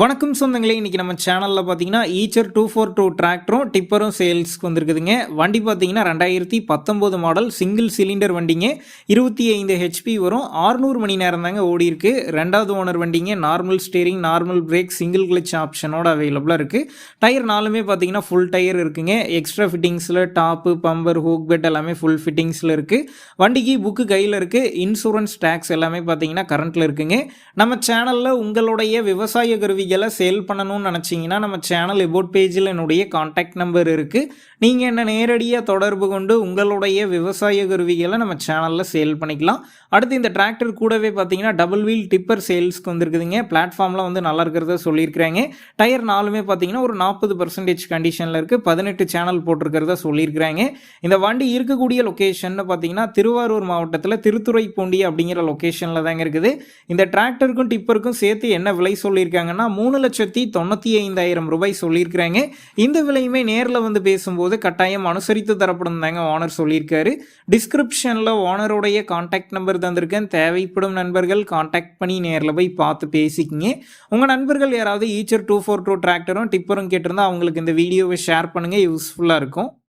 வணக்கம் சொந்தங்களே இன்றைக்கி நம்ம சேனலில் பார்த்தீங்கன்னா ஈச்சர் டூ ஃபோர் டூ டிராக்டரும் டிப்பரும் சேல்ஸ்க்கு வந்திருக்குதுங்க. வண்டி பார்த்தீங்கன்னா ரெண்டாயிரத்தி பத்தொம்போது மாடல் சிங்கிள் சிலிண்டர் வண்டிங்க. இருபத்தி ஐந்து ஹெச்பி வரும். 600 மணி நேரம் தாங்க ஓடி இருக்கு. ரெண்டாவது ஓனர் வண்டிங்க normal steering normal brake single clutch ஆப்ஷனோட அவைலபிளாக இருக்குது டயர் நாலுமே பார்த்தீங்கன்னா ஃபுல் டயர் இருக்குங்க. எக்ஸ்ட்ரா ஃபிட்டிங்ஸில் டாப்பு பம்பர் ஹூக் பெட் எல்லாமே ஃபுல் ஃபிட்டிங்ஸில் இருக்குது வண்டிக்கு புக்கு கையில் இருக்குது இன்சூரன்ஸ் டேக்ஸ் எல்லாமே பார்த்தீங்கன்னா கரண்ட்டில் இருக்குங்க. நம்ம சேனலில் உங்களுடைய விவசாய கருவி கருவிகளை சேல் பண்ணணும்னு நினச்சிங்கன்னா நம்ம சேனல் எபோட் பேஜில் என்னுடைய காண்டாக்ட் நம்பர் இருக்குது நீங்கள் என்ன நேரடியாக தொடர்பு கொண்டு உங்களுடைய விவசாய கருவிகளை நம்ம சேனலில் சேல் பண்ணிக்கலாம். அடுத்து இந்த டிராக்டர் கூடவே பார்த்தீங்கன்னா டபுள் வீல் டிப்பர் சேல்ஸ்க்கு வந்திருக்குதுங்க. பிளாட்ஃபார்மில் வந்து நல்லா இருக்கிறத சொல்லியிருக்கிறாங்க. டயர் நாலுமே பார்த்தீங்கன்னா ஒரு நாற்பது பர்சன்டேஜ் கண்டிஷனில் இருக்குது பதினெட்டு சேனல் போட்டிருக்கிறத சொல்லியிருக்கிறாங்க. இந்த வண்டி இருக்கக்கூடிய லொக்கேஷன் பார்த்தீங்கன்னா திருவாரூர் மாவட்டத்தில் திருத்துறைப்பூண்டி அப்படிங்கிற லொக்கேஷனில் தாங்க இருக்குது. இந்த டிராக்டருக்கும் டிப்பருக்கும் சேர்த்து என்ன விலை சொல்லியிருக்காங்கன்னா மூணு லட்சத்தி தொண்ணூற்றி ஐந்தாயிரம் ரூபாய் சொல்லியிருக்கிறாங்க. இந்த விலையுமே நேரில் வந்து பேசும்போது கட்டாயம் அனுசரித்து தரப்படும் தாங்க ஓனர் சொல்லியிருக்காரு. டிஸ்கிரிப்ஷனில் ஓனருடைய காண்டாக்ட் நம்பர் தந்திருக்கேன். தேவைப்படும் நண்பர்கள் காண்டாக்ட் பண்ணி நேரில் போய் பார்த்து பேசிக்கிங்க. உங்கள் நண்பர்கள் யாராவது ஈச்சர் டூ ஃபோர் டூ டிராக்டரும் டிப்பரும் கேட்டிருந்தா அவங்களுக்கு இந்த வீடியோவை ஷேர் பண்ணுங்கள் யூஸ்ஃபுல்லாக இருக்கும்.